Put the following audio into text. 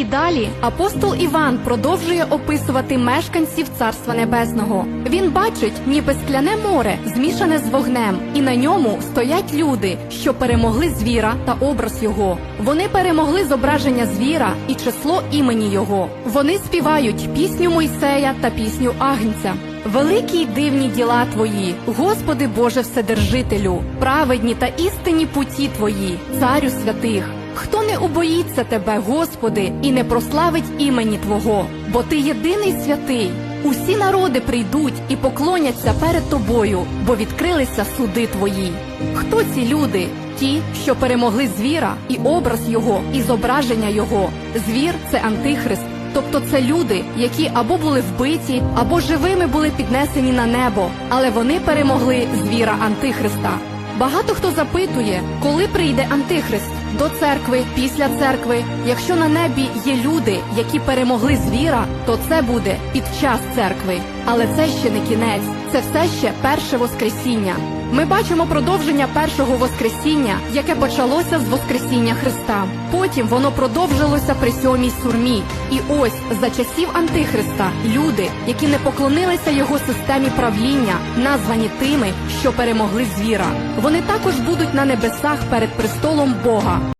І далі апостол Іван продовжує описувати мешканців Царства Небесного. Він бачить, ніби скляне море, змішане з вогнем, і на ньому стоять люди, що перемогли звіра та образ його. Вони перемогли зображення звіра і число імені його. Вони співають пісню Мойсея та пісню Агнця. Великі й дивні діла твої, Господи Боже Вседержителю, праведні та істинні путі твої, царю святих. Хто не убоїться тебе, Господи, і не прославить імені Твого, бо Ти єдиний святий. Усі народи прийдуть і поклоняться перед тобою, бо відкрилися суди твої. Хто ці люди? Ті, що перемогли звіра, і образ його, і зображення його. Звір це антихрист. Тобто це люди, які або були вбиті, або живими були піднесені на небо, але вони перемогли звіра Антихриста. Багато хто запитує, коли прийде Антихрист до церкви, після церкви. Якщо на небі є люди, які перемогли звіра, то це буде під час церкви. Але це ще не кінець, це все ще перше Воскресіння. Ми бачимо продовження першого Воскресіння, яке почалося з Воскресіння Христа. Потім воно продовжилося при сьомій сурмі. І ось за часів Антихриста люди, які не поклонилися його системі правління, названі тими, що перемогли звіра. Вони також будуть на небесах перед престолом Бога.